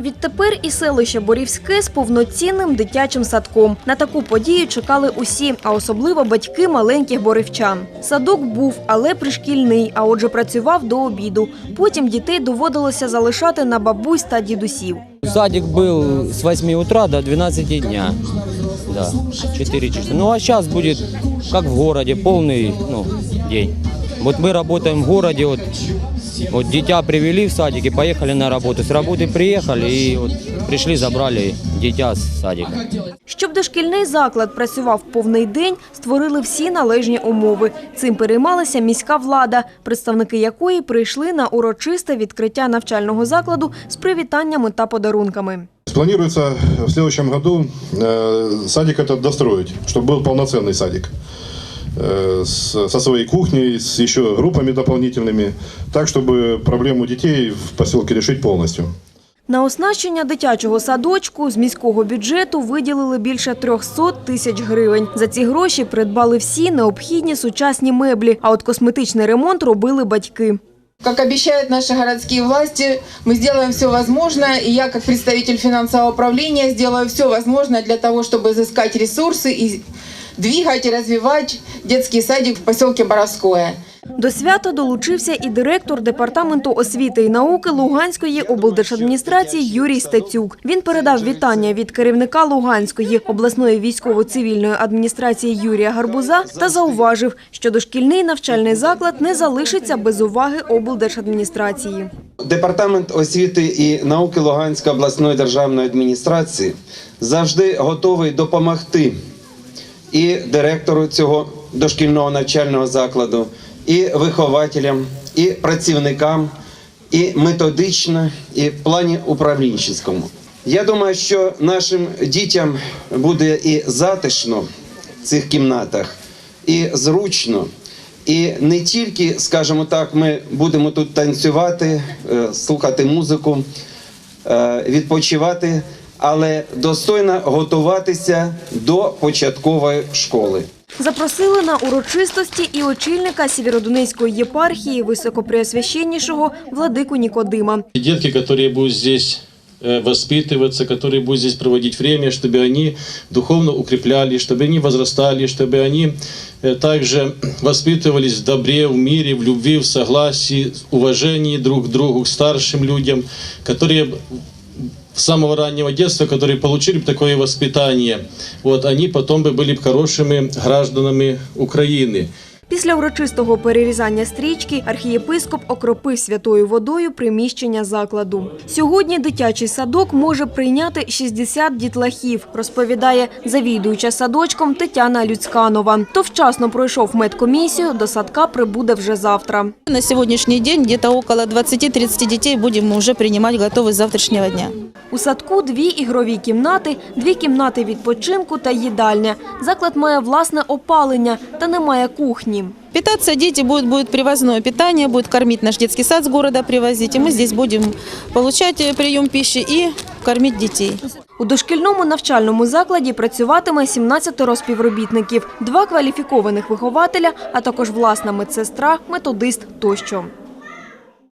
Відтепер і селище Борівське з повноцінним дитячим садком. На таку подію чекали усі, а особливо батьки маленьких борівчан. Садок був, але пришкільний, а отже працював до обіду. Потім дітей доводилося залишати на бабусь та дідусів. Садик был с 8 утра до 12 дня. Да, 4 часа. Ну а сейчас будет, как в городе, полный ну, день. Вот мы работаем в городе, вот, вот дитя привели в садик и поехали на работу. С работы приехали и вот пришли, забрали дитя с садика. Щоб дошкільний заклад працював повний день, створили всі належні умови. Цим переймалася міська влада, представники якої прийшли на урочисте відкриття навчального закладу з привітаннями та подарунками. Планируется в следующем году э, садик этот достроить, чтобы был полноценный садик э, с- со своей кухней, с еще группами дополнительными, так, чтобы проблему детей в поселке решить полностью. На оснащення дитячого садочку з міського бюджету виділили більше 300 тисяч гривень. За ці гроші придбали всі необхідні сучасні меблі, а от косметичний ремонт робили батьки. Как обещают наши городские власти, мы сделаем все возможное, и я, как представитель финансового управления, сделаю все возможное для того, чтобы изыскать ресурсы и двигать и развивать детский садик в поселке Боровское. До свята долучився і директор департаменту освіти і науки Луганської облдержадміністрації Юрій Стецюк. Він передав вітання від керівника Луганської обласної військово-цивільної адміністрації Юрія Гарбуза та зауважив, що дошкільний навчальний заклад не залишиться без уваги облдержадміністрації. Департамент освіти і науки Луганської обласної державної адміністрації завжди готовий допомогти і директору цього дошкільного навчального закладу, і вихователям, і працівникам, і методично, і в плані управлінчому. Я думаю, що нашим дітям буде і затишно в цих кімнатах, і зручно. І не тільки, скажімо так, ми будемо тут танцювати, е, слухати музику, е, відпочивати, але достойно готуватися до початкової школи. Запросили на урочистості і очільника Сєвєродонецької єпархії високопреосвященнішого владику Нікодима. И Детки, которые будут здесь э, воспитываться, которые будут здесь проводить время, чтобы они духовно укреплялись, чтобы они возрастали, чтобы они э, также воспитывались в добре, в мире, в любви, в согласии, в уважении друг к другу, к старшим людям, которые с самого раннего детства, которые получили бы такое воспитание, вот, они потом бы были бы хорошими гражданами Украины. Після урочистого перерізання стрічки архієпископ окропив святою водою приміщення закладу. Сьогодні дитячий садок може прийняти 60 дітлахів, розповідає завідуюча садочком Тетяна Люцьканова. То вчасно пройшов медкомісію, до садка прибуде вже завтра. На сегодняшний день где-то около 20-30 детей будем уже принимать готовы с завтрашнего дня. У садку дві ігрові кімнати, дві кімнати відпочинку та їдальня. Заклад має власне опалення та не має кухні. Питаться дети будут, будет привозное питание, будет кормить наш детский сад с города привозить, и мы здесь будем получать э, прием пищи и кормить детей. У дошкільному навчальному закладі працюватиме 17 співробітників, два кваліфікованих вихователя, а також власна медсестра, методист тощо.